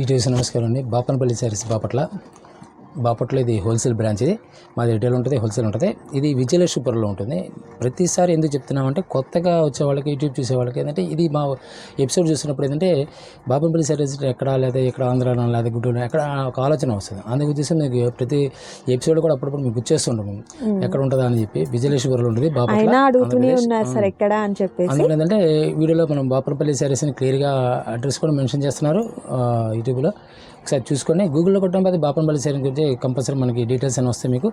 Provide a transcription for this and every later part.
ETV నమస్కారం అండి. బాపనపల్లి శారీస్ బాపట్ల. బాపట్ల ఇది హోల్సేల్ బ్రాంచ్ ఇది. మాది రిటైల్ ఉంటుంది హోల్సేల్ ఉంటుంది. ఇది విజయలక్ష్మీపురంలో ఉంటుంది. ప్రతిసారి ఎందుకు చెప్తున్నామంటే కొత్తగా వచ్చే వాళ్ళకి యూట్యూబ్ చూసే వాళ్ళకి ఏంటంటే ఇది మా ఎపిసోడ్ చూసినప్పుడు ఏంటంటే బాపనపల్లి శారీస్ ఎక్కడ లేదా ఇక్కడ ఆంధ్రాలో లేదా గుంటూరు ఎక్కడ ఒక ఆలోచన వస్తుంది. అందుకు ఉద్దేశం మీకు ప్రతి ఎపిసోడ్ కూడా అప్పుడప్పుడు మీకు గుర్చేస్తుంటాం మేము. ఎక్కడ ఉంటుందా అని చెప్పి విజయలక్ష్మీపురంలో ఉంటుంది బాపట్ల. అందులో ఏంటంటే వీడియోలో మనం బాపనపల్లి శారీస్ అని క్లియర్గా అడ్రస్ కూడా మెన్షన్ చేస్తున్నారు యూట్యూబ్లో. ఒకసారి చూసుకొని గూగుల్లో కొట్టడం పోతే బాపనపల్లి శారీ గురించి కంపల్సరీ మనకి డీటెయిల్స్ అని వస్తాయి మీకు.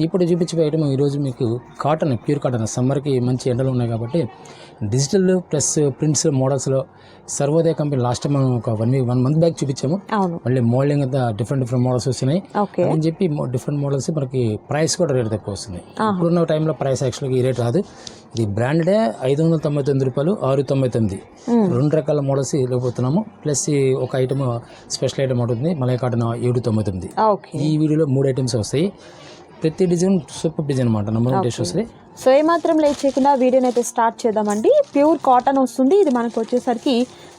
ఇప్పుడు చూపించే ఐటమ్ ఈరోజు మీకు కాటన్ ప్యూర్ కాటన్ సమ్మర్కి మంచి ఎండలు ఉన్నాయి కాబట్టి డిజిటల్ ప్లస్ ప్రింట్స్ మోడల్స్లో సర్వోదయ కంపెనీ లాస్ట్ టైం మనం ఒక one week one month back చూపించాము. మళ్ళీ మోడలింగ్ అంతా డిఫరెంట్ డిఫరెంట్ మోడల్స్ వస్తున్నాయి. ఓకే అని చెప్పి డిఫరెంట్ మోడల్స్ మనకి ప్రైస్ కూడా రేట్ తక్కువ వస్తుంది. ఇప్పుడున్న టైంలో ప్రైస్ యాక్చువల్గా ఈ రేట్ రాదు. ఇది బ్రాండెడే ఐదు వందల తొంభై తొమ్మిది రూపాయలు ఆరు తొంభై తొమ్మిది. రెండు రకాల మోడల్స్ ఇవ్వబోతున్నాము ప్లస్ ఒక ఐటమ్ స్పెషల్ ఐటమ్ ఉంటుంది మలై కాటన్ ఏడు తొంభై తొమ్మిది. ఈ వీడియోలో మూడు ఐటమ్స్ వస్తాయి. ప్రతి డిజైన్ సూపర్ డిజైన్ అనమాట నెంబర్ వన్ టేస్ట్ వస్తుంది సో ఏమాత్రం లేట్ చేయకుండా వీడియోని అయితే స్టార్ట్ చేద్దామండి. ప్యూర్ కాటన్ వస్తుంది. ఇది మనకు వచ్చేసరికి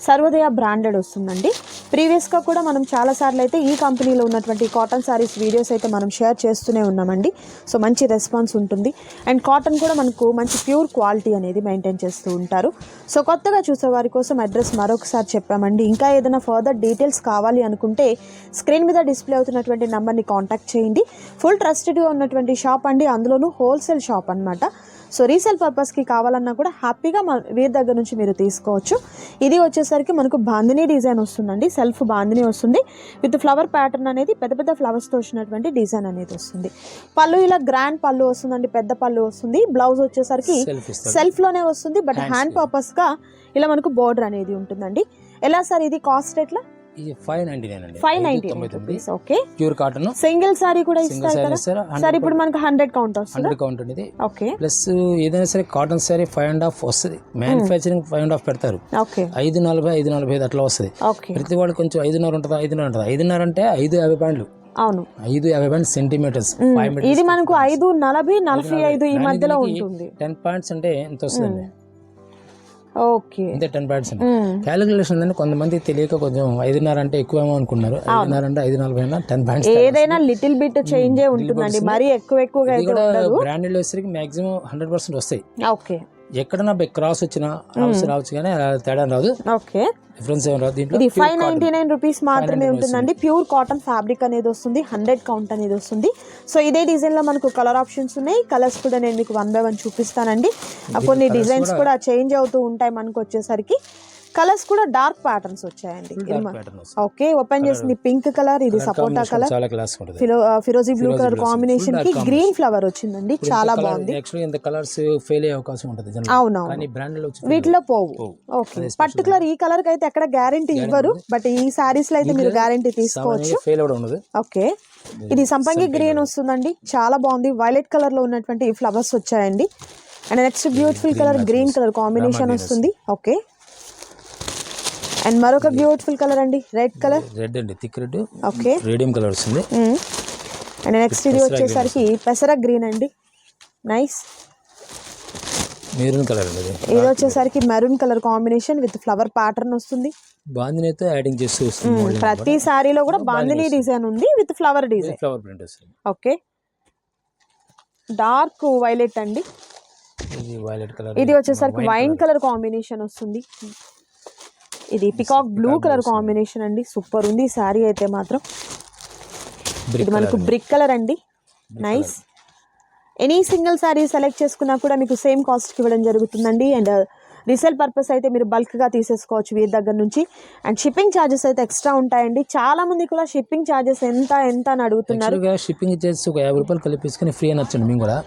సర్వోదయ బ్రాండెడ్ వస్తుందండి. ప్రీవియస్గా కూడా మనం చాలాసార్లు అయితే ఈ కంపెనీలో ఉన్నటువంటి కాటన్ సారీస్ వీడియోస్ అయితే మనం షేర్ చేస్తూనే ఉన్నామండి. సో మంచి రెస్పాన్స్ ఉంటుంది. అండ్ కాటన్ కూడా మనకు మంచి ప్యూర్ క్వాలిటీ అనేది మెయింటైన్ చేస్తూ ఉంటారు. సో కొత్తగా చూసే వారి కోసం అడ్రస్ మరొకసారి చెప్పామండి. ఇంకా ఏదైనా ఫర్దర్ డీటెయిల్స్ కావాలి అనుకుంటే స్క్రీన్ మీద డిస్ప్లే అవుతున్నటువంటి నెంబర్ని కాంటాక్ట్ చేయండి. ఫుల్ ట్రస్టెడ్గా ఉన్నటువంటి షాప్ అండి. అందులోనూ హోల్సేల్ షాప్ అన్నమాట. సో రీసేల్ పర్పస్కి కావాలన్నా కూడా హ్యాపీగా మన వీరి దగ్గర నుంచి మీరు తీసుకోవచ్చు. ఇది వచ్చేసరికి మనకు బాందినీ డిజైన్ వస్తుందండి. సెల్ఫ్ బాందినీ వస్తుంది. విత్ ఫ్లవర్ ప్యాటర్న్ అనేది పెద్ద పెద్ద ఫ్లవర్స్తో వచ్చినటువంటి డిజైన్ అనేది వస్తుంది. పళ్ళు ఇలా గ్రాండ్ పళ్ళు వస్తుందండి. పెద్ద పళ్ళు వస్తుంది. బ్లౌజ్ వచ్చేసరికి సెల్ఫ్లోనే వస్తుంది. బట్ హ్యాండ్ పర్పస్గా ఇలా మనకు బోర్డర్ అనేది ఉంటుందండి. ఎలా సార్ ఇది? కాస్ట్ ఎట్లా? ఇది ఫైవ్ నైన్టీ నైన్ అండి. Five ninety rupees okay. Pure cotton. Single sari కూడా ఇస్తారు? సార్ ఇప్పుడు మనకు హండ్రెడ్ కౌంట్ వస్తుందా? హండ్రెడ్ కౌంట్ అనేది ఓకే. ప్లస్ ఏదైనా సరే cotton sari five and half వస్తుంది. మ్యానుఫ్యాక్చరింగ్ ఫైవ్ అండ్ హాఫ్ పెడతారు. ఓకే. ఐదు నలభై ఐదు నలభై ఐదు అట్లా వస్తుంది. ప్రతి వాడు కొంచెం ఐదున్నర ఉంటుంది? ఐదున్నర ఉంటుంది? ఐదున్నర అంటే ఐదు యాభై పాయింట్లు. అవును. ఐదు యాభై పాయింట్ సెంటీమీటర్స్ ఇది మనకు ఐదు నలభై నలభై ఐదు ఈ మధ్యలో ఉంటుంది. టెన్ పాయింట్స్ అంటే ఎంత వస్తుంది ఓకే. అంతే టెన్ పాయింట్స్ అంటే క్యాలిక్యులేషన్ ఉందని కొంతమంది తెలియక కొంచెం ఐదున్నర అంటే ఎక్కువేమో అనుకున్నారు. ఐదున్నర అంటే ఐదు నలభై టెన్ పాయింట్స్ ఏదైనా లిటిల్ బిట్ చేంజ్ ఉంటుందండి. మరీ ఎక్కువ ఎక్కువగా బ్రాండెడ్ వచ్చేసరికి మాక్సిమం హండ్రెడ్ పర్సెంట్ వస్తాయి. ఓకే. ఎక్కడన్నా క్రాస్ వచ్చినా రావచ్చు రావచ్చు కానీ తేడా రాదు. ఓకే. డిఫరెన్స్ ఏం రాదు దీంట్లో. ఇది ఫైవ్ నైన్టీ నైన్ రూపీస్ మాత్రమే ఉంటుందండి. ప్యూర్ కాటన్ ఫ్యాబ్రిక్ అనేది వస్తుంది. హండ్రెడ్ కౌంట్ అనేది వస్తుంది. సో ఇదే డిజైన్లో మనకు కలర్ ఆప్షన్స్ ఉన్నాయి. కలర్స్ కూడా నేను మీకు వన్ బై వన్ చూపిస్తానండి. కొన్ని డిజైన్స్ కూడా చేంజ్ అవుతూ ఉంటాయి మనకు వచ్చేసరికి. కలర్స్ కూడా డార్క్ ప్యాటర్న్స్ వచ్చాయండి. ఓకే ఓపెన్ చేసింది పింక్ కలర్ ఇది సపోటా కలర్. ఫిరోజీ బ్లూ కలర్ కాంబినేషన్కి గ్రీన్ ఫ్లవర్ వచ్చిందండి చాలా బాగుంది. ఇంత కలర్స్ ఫెయిల్ అయ్యే అవకాశం ఉంటుంది అవునవును. వీటిలో పోవు. ఓకే. పర్టికులర్ ఈ కలర్కి అయితే ఎక్కడ గ్యారంటీ ఇవ్వరు బట్ ఈ సారీస్లో అయితే మీరు గ్యారంటీ తీసుకోవచ్చు. Fail okay. ఇది సంపంగి గ్రీన్ వస్తుందండి చాలా బాగుంది. వైలెట్ కలర్లో ఉన్నటువంటి ఫ్లవర్స్ వచ్చాయండి. And next beautiful colour green colour combination వస్తుంది. ఓకే అండ్ మరొక బ్యూటిఫుల్ కలర్ అండి. రెడ్ కలర్ రెడ్ అండి thick red okay radium colour వస్తుంది అండ్ నెక్స్ట్ ఇది వచ్చేసరికి పెసర గ్రీన్ అండి. నైస్ మెరూన్ కలర్ అండి ఇది వచ్చేసరికి maroon colour combination with flower pattern వస్తుంది. బాందిని అయితే యాడింగ్ చేస్తూ వస్తుంది ప్రతి సారీలో కూడా బాందినీ డిజైన్ ఉంది with flower design flower print వస్తుంది. ఓకే డార్క్ వైలెట్ అండి. ఇది వైలెట్ కలర్ ఇది వచ్చేసరికి వైన్ కలర్ కాంబినేషన్ వస్తుంది. ఇది పికాక్ బ్లూ కలర్ కాంబినేషన్ అండి. సూపర్ ఉంది. ఈ శారీ అయితే మాత్రం. ఇది మనకు బ్రిక్ కలర్ అండి. Nice any single sari select చేసుకున్నా కూడా మీకు సేమ్ కాస్ట్కి ఇవ్వడం జరుగుతుందండి. అండ్ రీసేల్ పర్పస్ అయితే మీరు బల్క్గా తీసేసుకోవచ్చు వీరి దగ్గర నుంచి. అండ్ షిప్పింగ్ ఛార్జెస్ అయితే ఎక్స్ట్రా ఉంటాయండి. చాలా మంది కూడా షిప్పింగ్ ఛార్జెస్ ఎంత ఎంత అని అడుగుతున్నారు. షిప్పింగ్ చేసి ఒక యాభై రూపాయలు కలిపేసుకుని ఫ్రీ అని వచ్చండి మేము కూడా.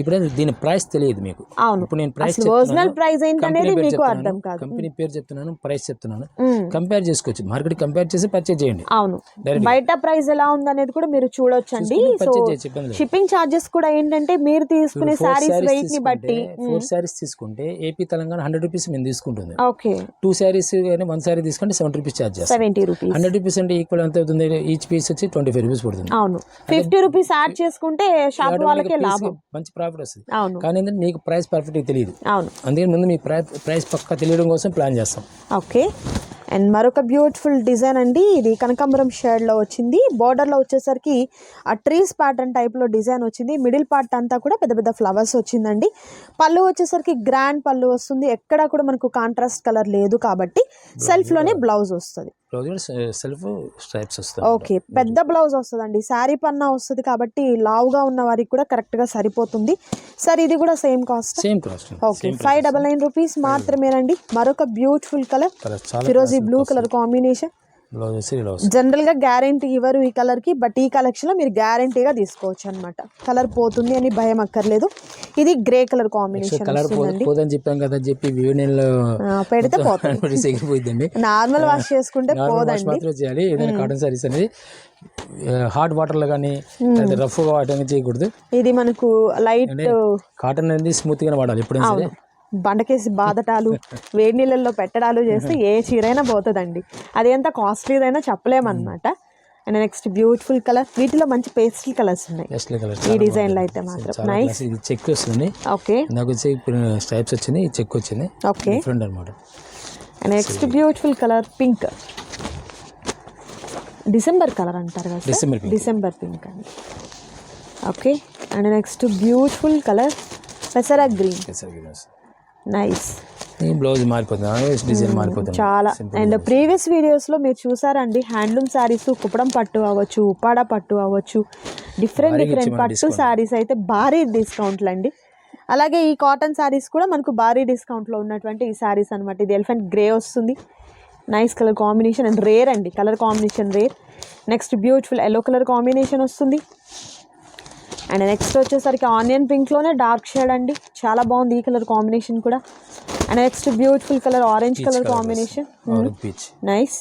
ఇప్పుడే దీని ప్రైస్ తెలియదు మీకు. అవును. ఇప్పుడు నేను ప్రైస్ ఒరిజినల్ ప్రైస్ ఏంటనేది మీకు అర్థం కాదు. కంపెనీ పేరు చెప్తున్నాను ప్రైస్ చెప్తున్నాను. కంపేర్ చేసుకోవచ్చు. మార్కెట్ కంపేర్ చేసి పర్చేజ్ చేయండి. అవును. బయట ప్రైస్ ఎలా ఉందనేది కూడా మీరు సో చేయొచ్చు ఇబ్బంది లేదు. షిప్పింగ్ ఛార్జెస్ కూడా ఏంటంటే మీరు తీసుకునే శారీస్ వెయిట్ని బట్టి. ఫోర్ శారీస్ తీసుకుంటే ఏపీ తెలంగాణ హండ్రెడ్ రూపీస్ మేము తీసుకుంటుంది. ఓకే. టూ శారీస్ కానీ వన్ శారీ తీసుకుంటే సెవెంటీ రూపీస్ ఛార్జ్ చేస్తాం. Seventy rupees. హండ్రెడ్ రూపీస్ అంటే ఈక్వల్ ఎంత అవుతుంది? ఈచ్ పీస్ వచ్చి ట్వంటీ ఫైవ్ రూపీస్ పడుతుంది. అవును. ఫిఫ్టీ రూపీస్ యాడ్ చేసుకుంటే షాప్ వాళ్ళకే లాభం. మంచి ప్రాఫిట్ వస్తుంది. అవును. కానీ ఏంటంటే నీకు ప్రైస్ పర్ఫెక్ట్గా తెలియదు. అవును. అందుకని ముందు మీ ప్రైస్ పక్కా తెలియడం కోసం ప్లాన్ చేస్తాం. ఓకే. అండ్ మరొక బ్యూటిఫుల్ డిజైన్ అండి. ఇది కనకాంబరం షేడ్లో వచ్చింది. బార్డర్లో వచ్చేసరికి ఆ ట్రీస్ ప్యాటర్న్ టైప్లో డిజైన్ వచ్చింది. మిడిల్ పార్ట్ అంతా కూడా పెద్ద పెద్ద ఫ్లవర్స్ వచ్చిందండి. పళ్ళు వచ్చేసరికి గ్రాండ్ పళ్ళు వస్తుంది. ఎక్కడా కూడా మనకు కాంట్రాస్ట్ కలర్ లేదు కాబట్టి సెల్ఫ్లోనే బ్లౌజ్ వస్తుంది. బ్లౌజ్ కూడా సెల్ఫ్ స్ట్రైప్స్ వస్తాయి ఓకే. పెద్ద బ్లౌజ్ వస్తుందండి. శారీ పన్నా వస్తుంది కాబట్టి లావుగా ఉన్న వారికి కూడా కరెక్ట్గా సరిపోతుంది. సార్ ఇది కూడా same cost? Same cost. Okay. Five double nine rupees మాత్రమేనండి. మరొక బ్యూటిఫుల్ కలర్. ఫిరోజీ బ్లూ కలర్ కాంబినేషన్. బ్లౌజ్ వచ్చి ఇలా వస్తుంది జనరల్గా గ్యారంటీ ఇవ్వరు ఈ కలర్కి బట్ ఈ కలెక్షన్లో మీరు గ్యారంటీగా తీసుకోవచ్చు అనమాట కలర్ పోతుంది అని భయం అక్కర్లేదు. ఇది గ్రే కలర్ కాంబినేషన్ కలర్ పోదని చెప్పాం కదా చెప్పి పెడితే పోతుంది. సెగిపోయిందండి నార్మల్ వాష్ చేసుకుంటే పోదండి. మాత్రం చేయాలి. ఏదైనా కాటన్ సారీస్ అనేది హాట్ వాటర్లో కానీ రఫ్గా చేయకూడదు. ఇది మనకు లైట్ కాటన్ అనేది స్మూత్గా వాడాలి ఎప్పుడైనా సరే. బండకేసి బాదటాలు వేడి నీళ్ళల్లో పెట్టడాలు చేస్తే ఏ చీరైనా పోతుందండి. అది ఎంత కాస్ట్లీదైనా చెప్పలేమన్నమాట. అండ్ నెక్స్ట్ బ్యూటిఫుల్ కలర్ వీటిలో మంచి పేస్టల్ కలర్స్ ఉన్నాయి. ఈ డిజైన్లో అయితే మాత్రం. నైస్. ఇది చెక్ వస్తుంది. ఓకే. నాకు వచ్చి స్ట్రైప్స్ వచ్చింది చెక్ వచ్చింది ఓకే. డిఫరెంట్ అనమాట and next beautiful colour pink. December colour అంటారు కదా డిసెంబర్ డిసెంబర్ పింక్ అండి. Okay. And next beautiful colour పెసరా green nice ఈ బ్లౌజ్ మారిపోతుంది? డిజైన్ మారిపోతుంది? చాలా. అండ్ ప్రీవియస్ వీడియోస్లో మీరు చూసారండి హ్యాండ్లూమ్ శారీస్ కుప్పడం పట్టు అవ్వచ్చు ఉప్పాడ పట్టు అవ్వచ్చు. డిఫరెంట్ డిఫరెంట్ పట్టు శారీస్ అయితే భారీ డిస్కౌంట్లు అండి. అలాగే ఈ కాటన్ శారీస్ కూడా మనకు భారీ డిస్కౌంట్లో ఉన్నటువంటి ఈ శారీస్ అనమాట ఇది ఎలిఫెంట్ గ్రే వస్తుంది. Nice colour combination and rare అండి. Colour combination rare next beautiful yellow colour combination వస్తుంది. అండ్ నెక్స్ట్ వచ్చేసరికి ఆనియన్ పింక్లోనే డార్క్ షేడ్ అండి. చాలా బాగుంది ఈ కలర్ కాంబినేషన్ కూడా. And next beautiful colour orange colour combination nice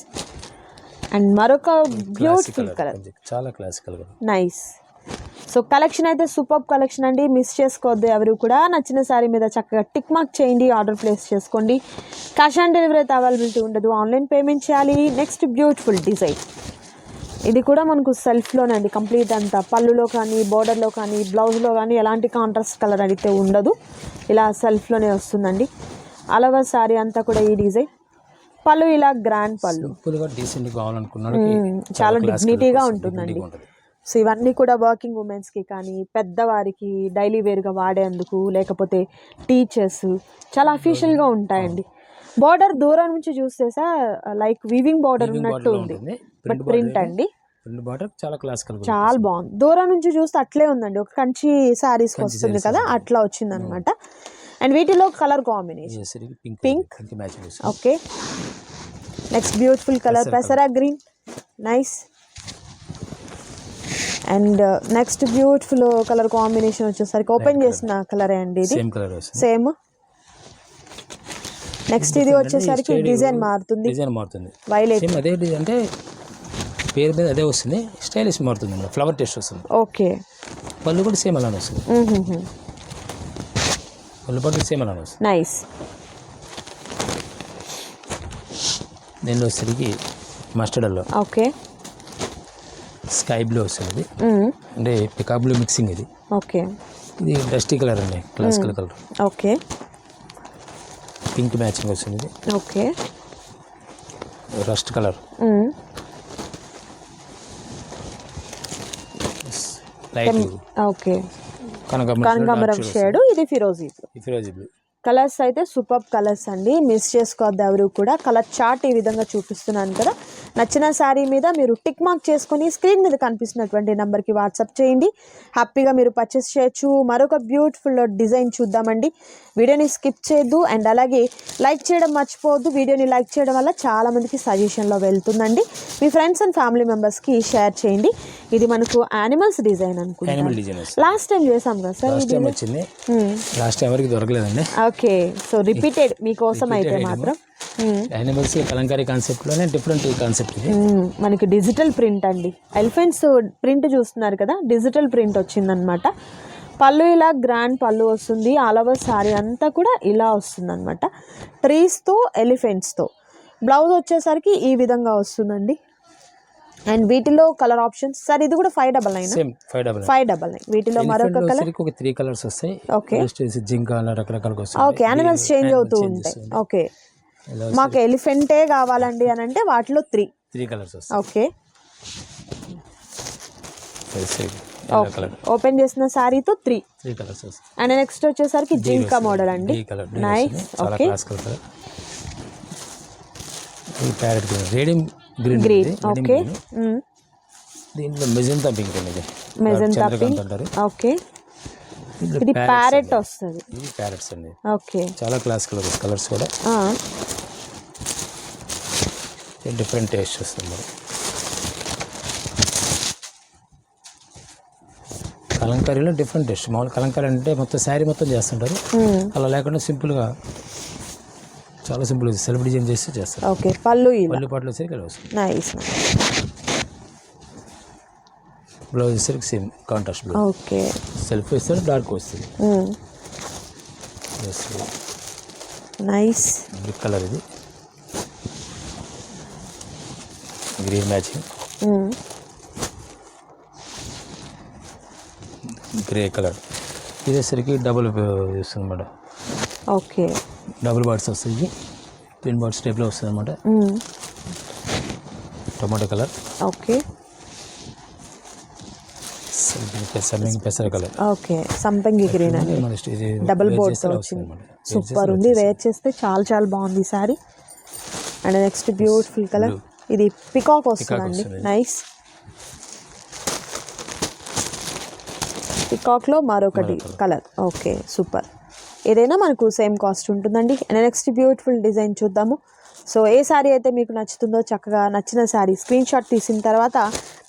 and మరొక బ్యూటిఫుల్ కలర్ చాలా క్లాసికల్ నైస్ సో కలెక్షన్ అయితే సూపర్ కలెక్షన్ అండి. మిస్ చేసుకోవద్దు ఎవరు కూడా. నచ్చిన శారీ మీద చక్కగా టిక్ మార్క్ చేయండి. ఆర్డర్ ప్లేస్ చేసుకోండి. క్యాష్ ఆన్ డెలివరీ అయితే అవైలబిలిటీ ఉండదు. ఆన్లైన్ పేమెంట్ చేయాలి. నెక్స్ట్ బ్యూటిఫుల్ డిజైన్ ఇది కూడా మనకు సెల్ఫ్లోనే అండి కంప్లీట్ అంతా. పళ్ళులో కానీ బోర్డర్లో కానీ బ్లౌజ్లో కానీ ఎలాంటి కాంట్రాస్ట్ కలర్ అయితే ఉండదు. ఇలా సెల్ఫ్లోనే వస్తుందండి. అలవా శారీ అంతా కూడా ఈ డిజైన్ పళ్ళు ఇలా గ్రాండ్ పళ్ళు. చాలా డిగ్నిటీగా ఉంటుందండి. సో ఇవన్నీ కూడా వర్కింగ్ ఉమెన్స్కి కానీ పెద్దవారికి డైలీ వేర్గా వాడేందుకు లేకపోతే టీచర్స్ చాలా అఫీషియల్గా ఉంటాయండి. బార్డర్ దూరం నుంచి చూస్తే సార్ లైక్ వీవింగ్ బార్డర్ ఉన్నట్టు ఉంది. బట్ ప్రింట్ అండి. చాలా క్లాసికల్ చాలా బాగుంది. దూరం నుంచి చూస్తే అట్లే ఉందండి. ఒక కంచి శారీస్ వస్తుంది కదా అట్లా వచ్చింది అనమాట అండ్ వీటిలో colour combination pink okay next beautiful colour పెసరా green nice and next beautiful colour combination వచ్చేసరికి ఓపెన్ చేసిన కలరే అండి ఇది? సేమ్ నెక్స్ట్ ఇది వచ్చేసరికి డిజైన్ మారుతుంది. డిజైన్ మారుతుంది. వైలెట్ సేమ్ అదే డిజైన్ అంటే పేరు మీద అదే వస్తుంది స్టైలిష్ మారుతుంది ఫ్లవర్ టేస్ట్ వస్తుంది. ఓకే పళ్ళు కూడా సేమ్ అలానే వస్తుంది. పళ్ళు పట్టు సేమ్ అలానే వస్తుంది. నైస్ దీనిలో వచ్చేసరికి మస్టర్డ్ అల్లో. ఓకే స్కై బ్లూ వస్తుంది అంటే పికా బ్లూ మిక్సింగ్ ఇది. ఓకే ఇది డస్టీ కలర్ అండి classical colour okay pink matching వస్తుంది ఇది okay. Rust colour. Light okay. కనకాంబరం కనకాంబరం షేడ్ ఇది ఫిరోజీ ఫిరోజీ బ్లూ కలర్స్ అయితే సూపర్ కలర్స్ అండి. మిస్ చేసుకోవద్దు ఎవరు కూడా. కలర్ చార్ట్ ఈ విధంగా చూపిస్తున్నాను కదా. నచ్చిన శారీ మీద మీరు టిక్ మార్క్ చేసుకొని స్క్రీన్ మీద కనిపిస్తున్నటువంటి నెంబర్కి వాట్సాప్ చేయండి. హ్యాపీగా మీరు పర్చేస్ చేయొచ్చు. మరొక బ్యూటిఫుల్ డిజైన్ చూద్దామండి. వీడియోని స్కిప్ చేయొద్దు. అండ్ అలాగే లైక్ చేయడం మర్చిపోవద్దు. వీడియోని లైక్ చేయడం వల్ల చాలా మందికి సజెషన్లో వెళ్తుందండి. మీ ఫ్రెండ్స్ అండ్ ఫ్యామిలీ మెంబర్స్కి షేర్ చేయండి. ఇది మనకు యానిమల్స్ డిజైన్ అనుకుంటా. యానిమల్ డిజైన్ వస్తుంది. లాస్ట్ టైం చేసాం కదా సార్ లాస్ట్ టైం వచ్చింది. లాస్ట్ టైం వరకు దొరకలేదండి. ఓకే సో రిపీటెడ్ మీకోసం అయితే మాత్రం. యానిమల్స్ కలంకారీ కాన్సెప్ట్లోనే డిఫరెంట్ కాన్సెప్ట్ ఇది. మనకి డిజిటల్ ప్రింట్ అండి. ఎలిఫెంట్స్ ప్రింట్ చూస్తున్నారు కదా? డిజిటల్ ప్రింట్ వచ్చిందనమాట. పళ్ళు ఇలా గ్రాండ్ పళ్ళు వస్తుంది. ఆల్ ఓవర్ శారీ అంతా కూడా ఇలా వస్తుంది అనమాట ట్రీస్తో ఎలిఫెంట్స్తో బ్లౌజ్ వచ్చేసరికి ఈ విధంగా వస్తుందండి. అండ్ వీటిలో కలర్ ఆప్షన్స్ సార్ ఇది కూడా five double nine five double five double nine వీటిలో మరొక కలర్ ఒక త్రీ కలర్స్ వస్తాయి. ఓకే జింక అలా రకరకాలుగా ఓకే యానిమల్స్ చేంజ్ అవుతూ ఉంటాయి. ఓకే మాకు ఎలిఫెంటే కావాలండి అని అంటే వాటిలో three three colours okay open చేసిన శారీతో three three colours and next వచ్చేసరికి జింకా మోడల్ అండి. Nice okay parrot green green green okay దీంట్లో magenta pink magenta Chandrakant pink okay ఇది ప్యారెట్ అండి. వస్తుంది. ఇవి ప్యారెట్స్ అండి. ఓకే చాలా క్లాస్ కలర్స్ కలర్స్ కూడా డిఫరెంట్ టేస్ట్ వస్తుంది మరి? కలంకారీలో డిఫరెంట్ టేస్ట్ మామూలు కలంకారీ అంటే మొత్తం శారీ మొత్తం చేస్తుంటారు. అలా లేకుండా సింపుల్గా చాలా సింపుల్ సెల్ఫ్ డిజైన్ చేసి చేస్తారు. ఓకే పళ్ళు పల్లి పాటలు వచ్చేసరికి ఇలా వస్తుంది. నైస్ బ్లౌజ్ వచ్చేసరికి same contrast blouse okay. Self వేస్తారు డార్క్ వస్తుంది. నైస్ బ్రిక్ కలర్ ఇది. గ్రీన్ మ్యాచింగ్ గ్రే కలర్ ఇదేసరికి డబుల్ వస్తుంది అనమాట ఓకే డబుల్ బార్డ్స్ వస్తాయి. ట్విన్ బార్డ్స్ టైప్లో వస్తుంది అనమాట టొమాటో కలర్ ఓకే పెసర పెసర కలర్ ఓకే సంపంగి గ్రీన్ స్టేజ్ డబుల్ బోర్డ్తో వచ్చింది. సూపర్ ఉంది. వేర్ చేస్తే చాలా చాలా బాగుంది ఈ sari and next beautiful colour ఇది పికాక్ వస్తుందండి. వస్తుంది. నైస్ పికాక్లో మరొకటి కలర్ ఓకే సూపర్ ఏదైనా మనకు సేమ్ కాస్ట్ ఉంటుందండి. నెక్స్ట్ బ్యూటిఫుల్ డిజైన్ చూద్దాము. సో ఏ శారీ అయితే మీకు నచ్చుతుందో చక్కగా నచ్చిన శారీ స్క్రీన్ షాట్ తీసిన తర్వాత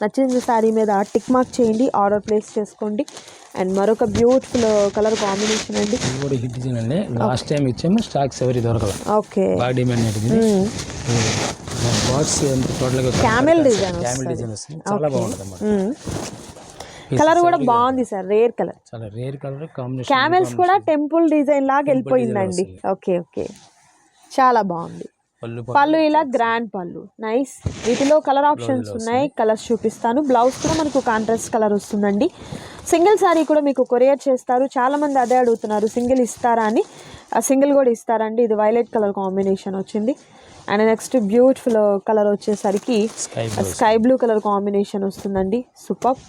నచ్చిన శారీ మీద టిక్ మార్క్ చేయండి ఆర్డర్ ప్లేస్ చేసుకోండి. అండ్ మరొక బ్యూటిఫుల్ కలర్ కాంబినేషన్ అండి. ఇది కూడా హిట్ డిజైన్ అండి. లాస్ట్ టైం ఇచ్చాము స్టాక్స్ ఎవరి దొరకదు ఓకే. బాగా డిమాండ్ అనేది బాక్స్ టోటల్గా Camel design క్యామిల్ డిజైన్ వస్తుంది. చాలా బాగుంటుంది అన్నమాట. కలర్ కూడా బాగుంది సార్ రేర్ కలర్. చాలా రేర్ కలర్ కాంబినేషన్ క్యామెల్స్ కూడా టెంపుల్ డిజైన్ లాగా వెళ్ళిపోయిందండి. Okay okay. చాలా బాగుంది. పళ్ళు ఇలా గ్రాండ్ పళ్ళు. నైస్ వీటిలో కలర్ ఆప్షన్స్ ఉన్నాయి. కలర్స్ చూపిస్తాను. బ్లౌజ్ కూడా మనకు కాంట్రాస్ట్ కలర్ వస్తుందండి. సింగిల్ శారీ కూడా మీకు కొరియర్ చేస్తారు. చాలా మంది అదే అడుగుతున్నారు. సింగిల్ ఇస్తారా అని. సింగిల్ కూడా ఇస్తారండి. ఇది వైలెట్ కలర్ కాంబినేషన్ వచ్చింది. అండ్ నెక్స్ట్ బ్యూటిఫుల్ కలర్ వచ్చేసరికి స్కై బ్లూ కలర్ కాంబినేషన్ వస్తుందండి. సూపర్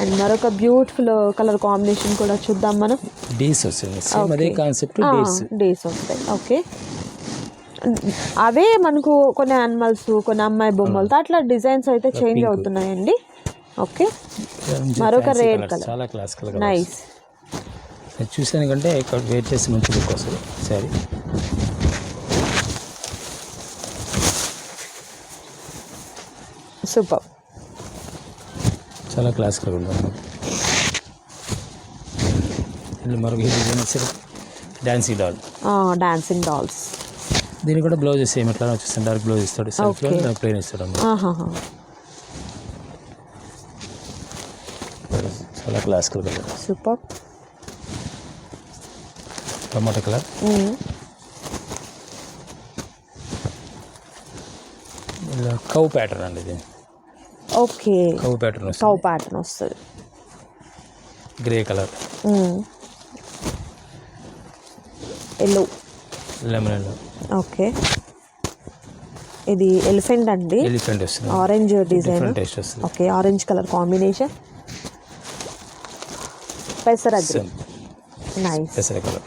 అండ్ మరొక బ్యూటిఫుల్ కలర్ కాంబినేషన్ కూడా చూద్దాం మనం. డీస్ వస్తుంది. డీస్ డేస్ వస్తాయి. ఓకే అవే మనకు కొన్ని యానిమల్స్ కొన్ని అమ్మాయి బొమ్మలతో అట్లా డిజైన్స్ అయితే చేంజ్ అవుతున్నాయండి. ఓకే మరొక red colour. చాలా క్లాస్ కలర్ నైస్ చూసాను కంటే ఇక్కడ వెయిట్ చేసి మంచి లుక్ వస్తుంది సరే సూపర్ చాలా క్లాస్ కలర్ ఉంది మరొక design dancing doll dancing dolls దీనికి కూడా బ్లౌజ్ సేమ్ ఎట్లా వచ్చేస్తాను డార్క్ బ్లౌజ్ ఇస్తాడు సెల్ఫ్లో. ప్లేన్ ఇస్తాడు అన్నమాట. చాలా class colour super tomato colour cow pattern అండి ఇది. Okay cow pattern cow pattern వస్తుంది. Grey colour yellow lemon yellow okay. ఇది ఎలిఫెంట్ అండి. ఎలిఫెంట్ వస్తుంది. ఆరెంజ్ డిజైన్ టేస్ట్ వస్తుంది. ఓకే ఆరెంజ్ కలర్ కాంబినేషన్ పెసరగ్రి సేమ్ నైస్ పెసర కలర్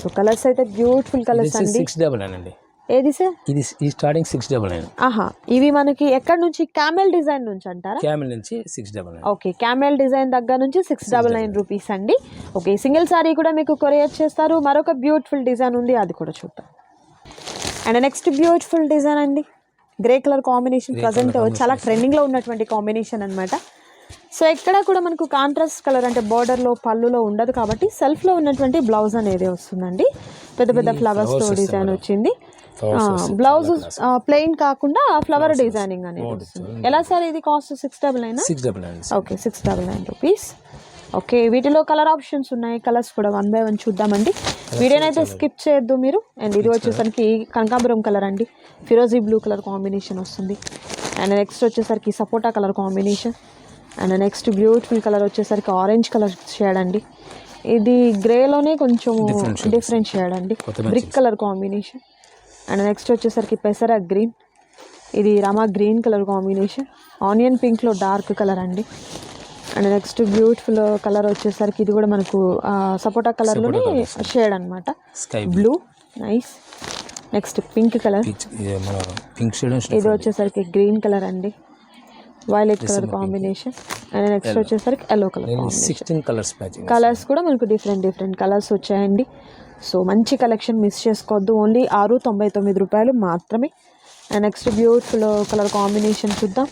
సో కలర్స్ అయితే బ్యూటిఫుల్ కలర్స్ అండి. సిక్స్ డబల్ అండి ఏది సార్? ఇది ఈ స్టార్టింగ్ సిక్స్ డబల్ నైన్. ఆహా ఇవి మనకి ఎక్కడ నుంచి? క్యామెల్ డిజైన్ నుంచి అంటారా? క్యామిల్ నుంచి six double nine. Okay camel design దగ్గర నుంచి సిక్స్ డబల్ నైన్ రూపీస్ అండి. ఓకే సింగిల్ సారీ కూడా మీకు కొరియర్ చేస్తారు. మరొక బ్యూటిఫుల్ డిజైన్ ఉంది అది కూడా చూద్దాం. అండ్ నెక్స్ట్ బ్యూటిఫుల్ డిజైన్ అండి. గ్రే కలర్ కాంబినేషన్ ప్రజెంట్ చాలా ట్రెండింగ్లో ఉన్నటువంటి కాంబినేషన్ అన్నమాట. సో ఎక్కడ కూడా మనకు కాంట్రాస్ట్ కలర్ అంటే బార్డర్లో పళ్ళులో ఉండదు కాబట్టి సెల్ఫ్లో ఉన్నటువంటి బ్లౌజ్ అనేది వస్తుందండి. పెద్ద పెద్ద ఫ్లవర్స్తో డిజైన్ వచ్చింది. బ్లౌజ్ ప్లెయిన్ కాకుండా ఫ్లవర్ డిజైనింగ్ అనేది ఎలా సార్ ఇది cost six double nine six double nine okay six double nine rupees okay వీటిలో కలర్ ఆప్షన్స్ ఉన్నాయి. కలర్స్ కూడా వన్ బై వన్ చూద్దామండి. వీడియోని అయితే స్కిప్ చేయొద్దు మీరు. అండ్ ఇది వచ్చేసరికి కనకాంబరం కలర్ అండి. ఫిరోజీ బ్లూ కలర్ కాంబినేషన్ వస్తుంది. అండ్ నెక్స్ట్ వచ్చేసరికి సపోటా colour combination and next beautiful colour వచ్చేసరికి ఆరెంజ్ కలర్ షేడ్ అండి. ఇది గ్రేలోనే కొంచెం. డిఫరెంట్ షేడ్ అండి. Brick colour combination and next వచ్చేసరికి పెసర గ్రీన్ ఇది రామా గ్రీన్ కలర్ కాంబినేషన్ ఆనియన్ పింక్లో డార్క్ కలర్ అండి. అండ్ నెక్స్ట్ బ్యూటిఫుల్ కలర్ వచ్చేసరికి ఇది కూడా మనకు సపోటా కలర్లోనే షేడ్ అనమాట sky blue nice next pink colour pink shade ఇది వచ్చేసరికి గ్రీన్ కలర్ అండి. Violet colour combination and next వచ్చేసరికి yellow colour sixteen colours colours కూడా మనకు డిఫరెంట్ డిఫరెంట్ కలర్స్ వచ్చాయండి. సో మంచి కలెక్షన్ మిస్ చేసుకోవద్దు. ఓన్లీ ఆరు తొంభై తొమ్మిది రూపాయలు మాత్రమే. నెక్స్ట్ బ్యూటిఫుల్ కలర్ కాంబినేషన్ చూద్దాం.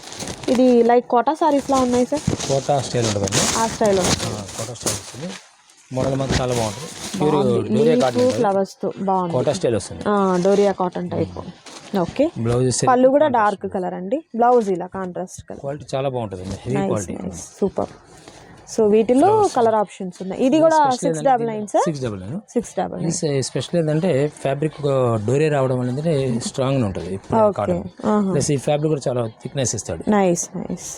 ఇది లైక్ కోటా సారీస్లా ఉన్నాయి సార్? కోటా స్టైల్ ఉంటుందండి. ఆ కోటా స్టైల్ వస్తుంది. మోడల్ మాత్రం చాలా బాగుంటుంది. ప్యూర్ డోరియా కాటన్ ఫ్లవర్స్తో బాగుంది. కోటా స్టైల్ వస్తుంది. Doria cotton type. Okay. Blouse పళ్ళు కూడా డార్క్ కలర్ అండి. బ్లౌజ్ ఇలా కాంట్రాస్ట్ కలర్. క్వాలిటీ చాలా బాగుంటుంది హెవీ క్వాలిటీ. సూపర్. సో వీటిలో కలర్ ఆప్షన్స్ ఉన్నాయి. ఇది కూడా six double nine sir six double nine six double nine special ఏంటంటే ఫ్యాబ్రిక్ డోరే రావడం ఏంటంటే స్ట్రాంగ్ ఉంటుంది. కాటన్ ప్లస్ ఈ ఫ్యాబ్రిక్ కూడా చాలా థిక్నెస్ ఇస్తాడు. నైస్ నైస్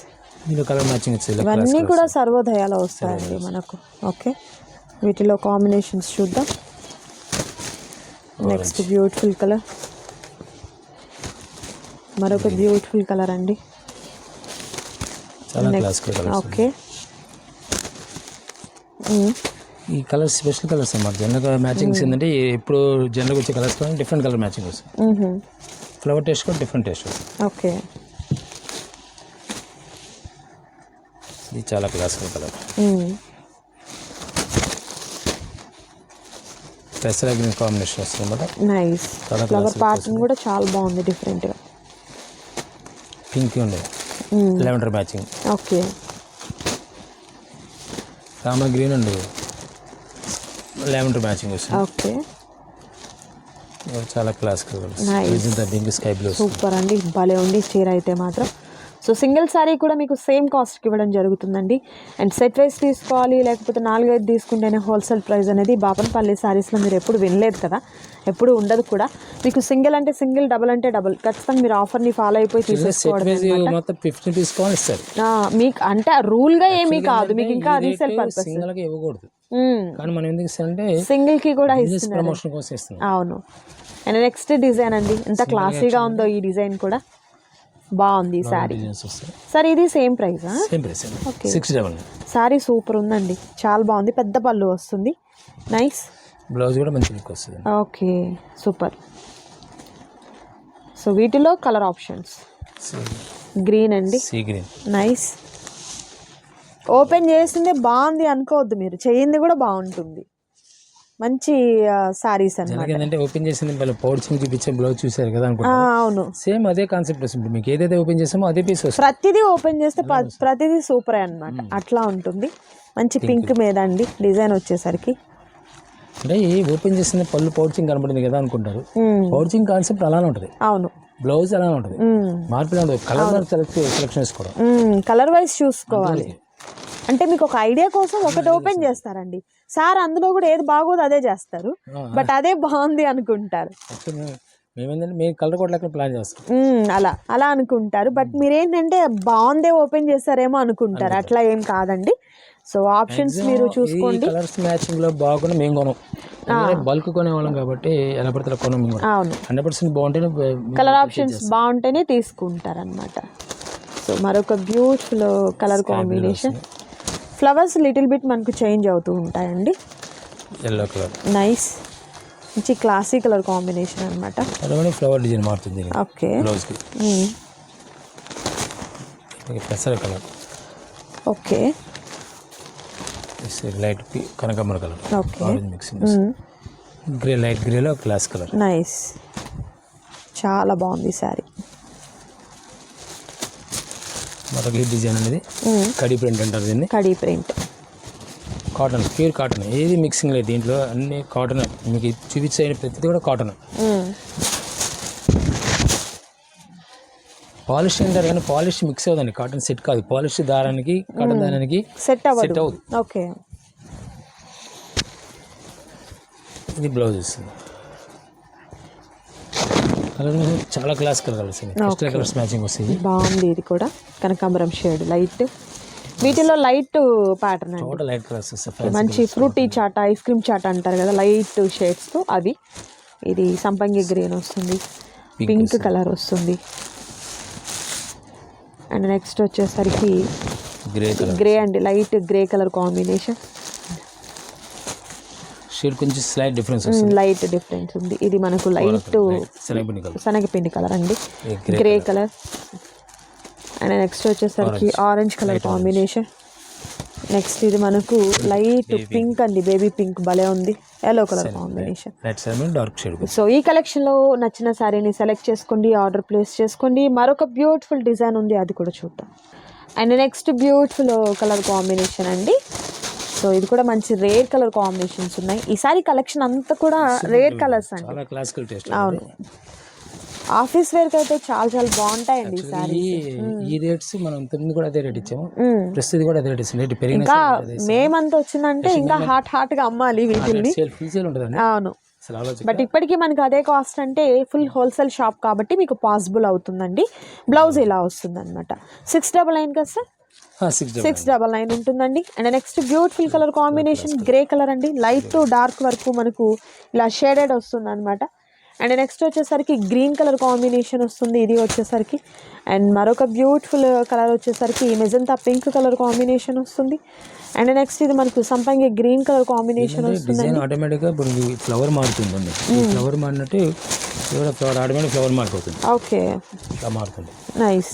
ఇందులో కలర్ మ్యాచింగ్ వచ్చేది ఇవన్నీ కూడా సర్వోదయాలో వస్తాయండి మనకు. ఓకే వీటిలో కాంబినేషన్స్ చూద్దాం. నెక్స్ట్ బ్యూటిఫుల్ కలర్ మరొక బ్యూటిఫుల్ కలర్ అండి. ఓకే. ఈ కలర్స్ స్పెషల్ కలర్స్ అన్నమాట. జనరల్గా మ్యాచింగ్స్ ఏంటంటే ఎప్పుడు జనరల్గా వచ్చే కలర్స్ కూడా డిఫరెంట్ కలర్ మ్యాచింగ్ వస్తుంది. ఫ్లవర్ టేస్ట్ కూడా డిఫరెంట్ టేస్ట్ వస్తుంది. ఓకే. ఇది చాలా క్లాసికల్ కలర్. పెసర గ్రీన్ కాంబినేషన్ వస్తుంది అనమాట నైస్ ఫ్లవర్ ప్యాటర్న్ కూడా చాలా బాగుంది డిఫరెంట్గా పింక్ ఉండే మ్మ్. Lavender matching okay. Rama green and. Lavender matching వస్తుంది. ఓకే. చాలా classical colours pink sky blue super అండి. భలే ఉంది. చీర అయితే మాత్రం. సో సింగిల్ సారీ కూడా మీకు సేమ్ కాస్ట్కి ఇవ్వడం జరుగుతుందండి. అండ్ సెట్ వైస్ తీసుకోవాలి లేకపోతే నాలుగైదు తీసుకుంటేనే హోల్సేల్ ప్రైస్ అనేది బాపనపల్లి సారీస్లో మీరు ఎప్పుడు వినలేదు కదా ఎప్పుడు ఉండదు కూడా. మీకు సింగిల్ అంటే సింగిల్ డబుల్ అంటే డబుల్. ఖచ్చితంగా మీరు ఆఫర్ని ఫాలో అయిపోయి ఆ, మీకు అంటే రూల్గా ఏమీ కాదు. మీకు ఇంకా రీసేల్ పర్పస్ సింగిల్గా ఇవ్వకూడదు. కానీ మనం ఎందుకు ఇస్తామంటే సింగిల్కి కూడా ప్రమోషన్ కోసం ఇస్తున్నాం. అవును. అండ్ నెక్స్ట్ డిజైన్ అండి. ఎంత క్లాసీగా ఉందో ఈ డిజైన్ కూడా. బాగుంది ఈ శారీ. సార్ ఇది same ప్రైసా same price Okay. Six double sari super ఉందండి. చాలా బాగుంది. పెద్ద పళ్ళు వస్తుంది. నైస్ బ్లౌజ్ కూడా మంచి లుక్ వస్తుంది. Okay super. సో వీటిలో కలర్ ఆప్షన్స్. గ్రీన్ అండి. సీ గ్రీన్ నైస్ ఓపెన్ చేసిందే బాగుంది అనుకోవద్దు మీరు. చేయింది కూడా బాగుంటుంది. మంచి సారీస్ ఏంటంటే ఓపెన్ చేసింది వాళ్ళు పౌడ్చింగ్ చూపించే బ్లౌజ్ చూసారు కదా అవును. సేమ్ అదే కాన్సెప్ట్ వస్తుంది. మీకు ఏదైతే ఓపెన్ చేసామో అదే పీస్ వస్తుంది. ప్రతిదీ ఓపెన్ చేస్తే ప్రతిదీ సూపర్ అన్నమాట. అట్లా ఉంటుంది. మంచి పింక్ మీద అండి డిజైన్ వచ్చేసరికి. అంటే ఓపెన్ చేసిన పళ్ళు పౌడ్చింగ్ కనబడింది కదా అనుకుంటారు. మ్మ్. పౌడ్చింగ్ కాన్సెప్ట్ అలానే ఉంటుంది. అవును. బ్లౌజ్ అలానే ఉంటుంది. మ్మ్. మార్పులు ఉండదు కలర్ సెలెక్ట్ సెలెక్షన్ చేసుకోవడం. కలర్ వైజ్ చూసుకోవాలి. అంటే మీకు ఒక ఐడియా కోసం ఒకటి ఓపెన్ చేస్తారండి. సార్ అందులో కూడా ఏది బాగోదు అదే చేస్తారు. బట్ అదే బాగుంది అనుకుంటారు. మేమేంటంటే మేము కలర్ ప్లాన్ చేస్తాం. అలా అలా అనుకుంటారు. బట్ మీరేంటంటే బాగుందే ఓపెన్ చేస్తారేమో అనుకుంటారు. అట్లా ఏం కాదండి. సో ఆప్షన్స్ మీరు చూసుకోండి. కలర్స్ మ్యాచింగ్లో బాగుంటే మేము కొనం. బల్క్ కొనేవాళ్ళం కాబట్టి ఎలా పడితే కొనం మేము అవును. హండ్రెడ్ పర్సెంట్ బాగుంటేనే కలర్ ఆప్షన్స్ బాగుంటేనే తీసుకుంటారనమాట సో మరొక beautiful colour combination flowers little bit మనకు చేంజ్ అవుతూ ఉంటాయండి. ఎల్లో కలర్ నైస్ మంచి క్లాసీ కలర్ కాంబినేషన్ అనమాట ఫ్లవర్ డిజైన్ మారుతుంది ఓకే. బ్లౌజ్కి పెసర colour okay. Light కనకాంబర colour okay. Orange mixing grey light గ్రేలో class colour nice చాలా బాగుంది సారీ మరొక ఈ డిజైన్ అనేది కడి ప్రింట్ అంటారు దీన్ని. కడీ ప్రింట్. Cotton pure cotton. ఏది మిక్సింగ్ లేదు దీంట్లో. అన్ని కాటన్ మీకు చూపించే ప్రతిదీ కూడా కాటన్ పాలిష్ అంటారు కానీ పాలిష్ మిక్స్ అవుతుంది కాటన్ సెట్ కాదు. పాలిష్ దారానికి కాటన్ దారానికి సెట్ సెట్ అవ్వదు. ఓకే. ఇది బ్లౌజ్ వస్తుంది కలర్ చాలా క్లాస్ కలర్స్ కలర్స్ మ్యాచింగ్ వస్తుంది బాగుంది ఇది కూడా. కనకాంబరం షేడ్ లైట్ వీటిలో light pattern total light colours మంచి fruity chaat ice cream chaat అంటారు కదా లైట్ షేడ్స్తో అవి ఇది సంపంగి గ్రీన్ వస్తుంది. పింక్ కలర్ వస్తుంది. అండ్ నెక్స్ట్ వచ్చేసరికి గ్రే గ్రే అండి light grey colour combination shade కొంచెం స్లైట్ డిఫరెన్స్ లైట్ డిఫరెన్స్ ఉంది. ఇది మనకు లైట్ శనగపిండి కలర్ శనగపిండి కలర్ అండి. గ్రే కలర్ అండ్ నెక్స్ట్ వచ్చేసరికి ఆరెంజ్ కలర్ కాంబినేషన్ నెక్స్ట్ ఇది మనకు లైట్ పింక్ అండి. బేబీ పింక్ భలే ఉంది. Yellow colour combination dark shade so ఈ కలెక్షన్లో నచ్చిన శారీని సెలెక్ట్ చేసుకోండి ఆర్డర్ ప్లేస్ చేసుకోండి. మరొక బ్యూటిఫుల్ డిజైన్ ఉంది అది కూడా చూద్దాం. And next beautiful colour combination అండి. సో ఇది కూడా మంచి రేర్ కలర్ కాంబినేషన్స్ ఉన్నాయి. ఈ సారీ కలెక్షన్ అంతా కూడా రేర్ కలర్స్ అండి. క్లాసికల్ టేస్ట్ అవును. ఆఫీస్ వేర్కి అయితే చాలా చాలా బాగుంటాయండి ఈ సారీ ఈ రేట్స్ మనం ఇంతకుముందు కూడా అదే రేట్ ఇచ్చాము. ప్రస్తుతం కూడా అదే రేట్ ఇస్తాం రేట్ పెరిగిన ఇంకా మేమంతా వచ్చిందంటే ఇంకా హాట్ హాట్గా అమ్మాలి ఉంటుందండి అవును. బట్ ఇప్పటికీ మనకి అదే కాస్ట్ అంటే ఫుల్ హోల్సేల్ షాప్ కాబట్టి మీకు పాసిబుల్ అవుతుందండి. బ్లౌజ్ ఇలా వస్తుంది అనమాట సిక్స్ డబల్ నైన్ కదా సార్ సిక్స్ డబల్ నైన్ ఉంటుందండి. And next beautiful colour combination grey colour అండి. లైట్ టు డార్క్ వరకు మనకు ఇలా షేడెడ్ వస్తుంది అనమాట అండ్ నెక్స్ట్ వచ్చేసరికి గ్రీన్ కలర్ కాంబినేషన్ వస్తుంది. ఇది వచ్చేసరికి. అండ్ మరొక బ్యూటిఫుల్ కలర్ వచ్చేసరికి మెజంతా పింక్ కలర్ కాంబినేషన్ వస్తుంది. అండ్ నెక్స్ట్ ఇది మనకు సంపంగి గ్రీన్ కలర్ కాంబినేషన్ వస్తుంది డిజైన్ ఆటోమేటిక్గా ఇప్పుడు ఫ్లవర్ మారుతుందండి ఫ్లవర్ మారినట్టు ఫ్లవర్ ఆటోమేటిక్ ఫ్లవర్ మారిపోతుంది. ఓకే మారుతుంది. Nice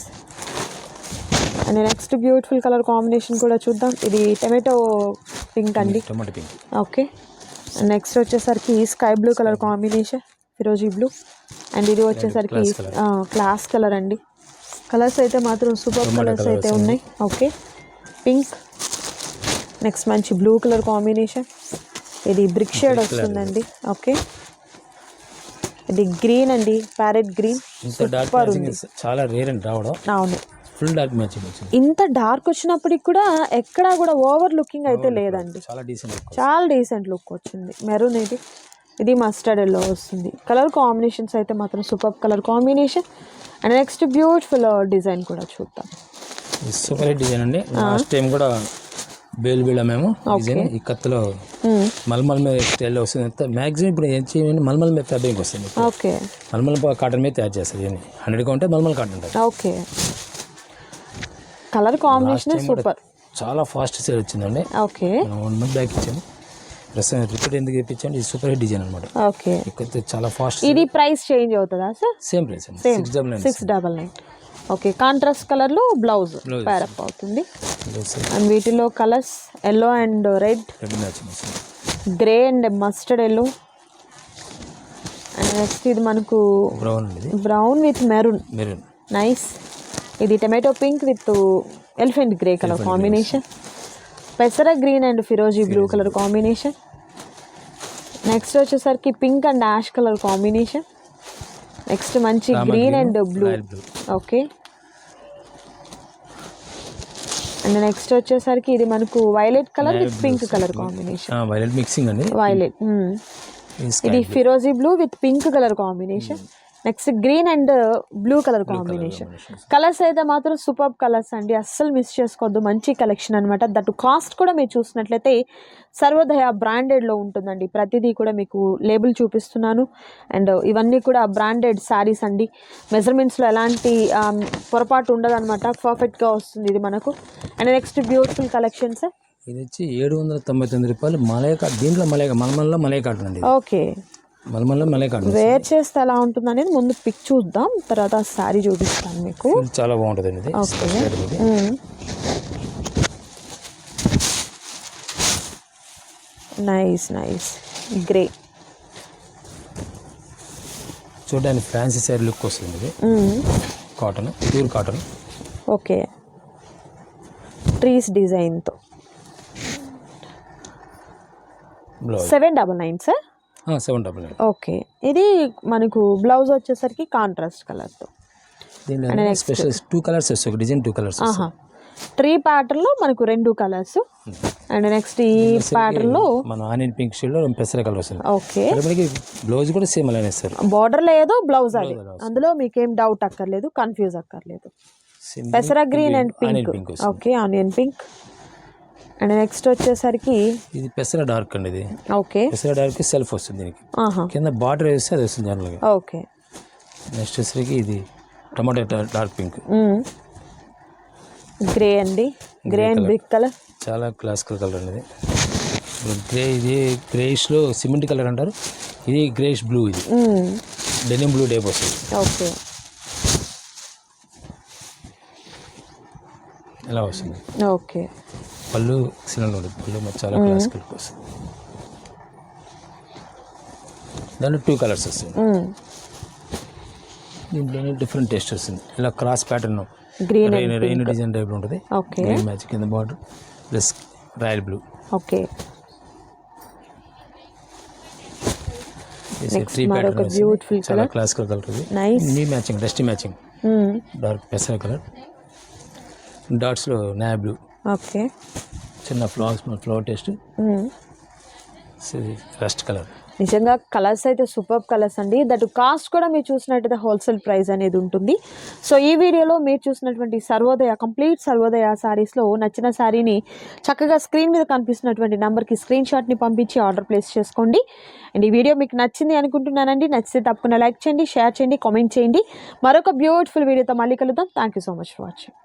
and next beautiful colour combination కూడా చూద్దాం. ఇది టమాటో పింక్ అండి. టమాటో పింక్ ఓకే నెక్స్ట్ వచ్చేసరికి స్కై బ్లూ కలర్ కాంబినేషన్ ఫిరోజీ బ్లూ అండ్ ఇది వచ్చేసరికి క్లాస్ కలర్ అండి. కలర్స్ అయితే మాత్రం సూపర్ కలర్స్ అయితే ఉన్నాయి. ఓకే పింక్ నెక్స్ట్ మంచి బ్లూ కలర్ కాంబినేషన్ ఇది బ్రిక్ షేడ్ వస్తుందండి. ఓకే ఇది గ్రీన్ అండి. ప్యారెట్ గ్రీన్ మ్యాచింగ్ చాలా రేర్ అండి రావడం. అవును. ఫుల్ డార్క్ మ్యాచింగ్ వచ్చింది ఇంత డార్క్ వచ్చినప్పటికి కూడా ఎక్కడా కూడా ఓవర్ లుకింగ్ అయితే లేదండి. చాలా డీసెంట్ చాలా డీసెంట్ లుక్ వచ్చింది. మెరూన్ ఇది. ఇది మస్టర్డ్ ఎల్లో వస్తుంది. కలర్ కాంబినేషన్స్ అయితే మాత్రం super colour combination and next beautiful design కూడా చూద్దాం. సూపర్ డిజైన్ అండి. లాస్ట్ టైం కూడా బేల్ బీళ్ళ మేము డిజైన్ ఈ కత్తులో. మల్మల్ మీద వస్తుంది. మ్యాక్సిమం ఇప్పుడు ఏం చేయండి మల్మల్ మీద ఫ్యాబ్రిక్ వస్తుంది. ఓకే. మల్మల్ కాటన్ మీద తయారు చేస్తారు హండ్రెడ్గా ఉంటే మల్మల్ కాటన్ ఉంటుంది. ఓకే. Colour combination super. చాలా ఫాస్ట్ సేల్ వచ్చిందండి. ఓకే. వన్ మంత్ బ్యాక్ ఇచ్చాము ప్రస్తుతం రిపీట్ ఎందుకు ఇప్పించండి ఇది సూపర్ హిట్ డిజైన్ అనమాట ఓకే. ఇక్కడైతే చాలా ఫాస్ట్ ఇది ప్రైస్ చేంజ్ అవుతుందా sir same price six double nine six double nine okay contrast కలర్లో బ్లౌజ్. ప్యారప్ అవుతుంది. అండ్ వీటిలో colours yellow and red grey and mustard yellow and next ఇది మనకు brown brown with maroon maroon nice ఇది tomato pink with elephant grey colour combination పెసర green and ఫిరోజీ blue colour combination next వచ్చేసరికి pink and ash colour combination next మంచి green and blue okay and next వచ్చేసరికి ఇది మనకు violet colour with pink colour combination violet mixing అండి. Violet sky ఇది ఫిరోజీ blue with pink colour combination next green and blue colour combination. Colours అయితే మాత్రం super colours అండి. అస్సలు మిస్ చేసుకోవద్దు. మంచి కలెక్షన్ అనమాట దట్ కాస్ట్ కూడా మీరు చూసినట్లయితే సర్వోదయ బ్రాండెడ్లో ఉంటుందండి. ప్రతిదీ కూడా మీకు లేబుల్ చూపిస్తున్నాను. అండ్ ఇవన్నీ కూడా బ్రాండెడ్ శారీస్ అండి. మెజర్మెంట్స్లో ఎలాంటి పొరపాటు ఉండదన్నమాట. పర్ఫెక్ట్గా వస్తుంది ఇది మనకు. అండ్ నెక్స్ట్ బ్యూటిఫుల్ కలెక్షన్స్ ఇది వచ్చి ఏడు వందల తొంభై తొమ్మిది రూపాయలు మలయ కా- దీంట్లో మలయ మల్మల్లో మలయ కాటన్ అండి ఇది. ఓకే వేర్ చేస్తే ఎలా ఉంటుంది అనేది ముందు పిక్ చూద్దాం తర్వాత శారీ చూపిస్తాను మీకు. చాలా బాగుంటుంది అండి. Nice nice. గ్రే. చూడడానికి ఫ్యాన్సీ శారీ లుక్ వస్తుంది ఇది. Cotton pure cotton. Okay. Trees డిజైన్తో. Seven double nine sir? Seven double nine. Okay. ఇది మనకు బ్లౌజ్ వచ్చేసరికి కాంట్రాస్ట్ కలర్తో. స్పెషల్ టూ కలర్స్ వస్తాయి. ఒక డిజైన్ టూ కలర్స్ ట్రీ ప్యాటర్న్లో మనకు రెండు కలర్స్. అండ్ నెక్స్ట్ ఈ ప్యాటర్న్లో మన ఆనియన్ పింక్ షేడ్లో పెసర కలర్ వస్తుంది ఓకే. మనకి బ్లౌజ్ కూడా సేమ్ అలానే ఇస్తారు బార్డర్ లేదు బ్లౌజ్ అది. అందులో మీకేం డౌట్ అక్కర్లేదు కన్ఫ్యూజ్ అక్కర్లేదు. పెసర green and pink. Okay onion pink. And next వచ్చేసరికి ఇది పెసర డార్క్ అండి ఇది. ఓకే. పెసర డార్క్ సెల్ఫ్ వస్తుంది దీనికి. కింద బార్డర్ వేస్తే అది వస్తుంది జనరల్గా ఓకే. నెక్స్ట్ వచ్చేసరికి ఇది టమాటో డార్క్ పింక్. గ్రే అండి. Grey and brick colour. చాలా క్లాసికల్ కలర్ అండి ఇది. గ్రే ఇది గ్రేయిష్లో సిమెంట్ కలర్ అంటారు. ఇది గ్రేష్ బ్లూ ఇది. డెనిమ్ బ్లూ డేప్ వస్తుంది. ఓకే. ఇలా వస్తుంది? ఓకే. పళ్ళు ఎక్సలెంట్ ఉంటుంది పళ్ళు మాకు చాలా క్లాసికల్ వస్తుంది దాంట్లో టూ కలర్స్ వస్తాయి. దీంట్లోనే డిఫరెంట్ టేస్ట్ వస్తుంది ఇలా cross pattern green rain design టైప్లో ఉంటుంది. ఓకే గ్రీన్ మ్యాచ్ కింద border plus royal blue okay మరొక ప్యాటర్న్ చాలా క్లాసికల్ కలర్ ఇది. నీ మ్యాచింగ్ డస్టీ మ్యాచింగ్ డార్క్ పెసర కలర్ డాట్స్లో నాయా బ్లూ ఓకే. చిన్న flowers flower taste. Rust colour. నిజంగా కలర్స్ అయితే సూపర్ కలర్స్ అండి. దట్ కాస్ట్ కూడా మీరు చూసినట్టయితే హోల్సేల్ ప్రైస్ అనేది ఉంటుంది. సో ఈ వీడియోలో మీరు చూసినటువంటి సర్వోదయ కంప్లీట్ సర్వోదయ శారీస్లో నచ్చిన శారీని చక్కగా స్క్రీన్ మీద కనిపిస్తున్నటువంటి నెంబర్కి స్క్రీన్ షాట్ని పంపించి ఆర్డర్ ప్లేస్ చేసుకోండి. అండ్ ఈ వీడియో మీకు నచ్చింది అనుకుంటున్నానండి నచ్చితే తప్పకుండా లైక్ చేయండి షేర్ చేయండి కామెంట్ చేయండి. మరొక బ్యూటిఫుల్ వీడియోతో మళ్ళీ కలుద్దాం. Thank you so much for watching.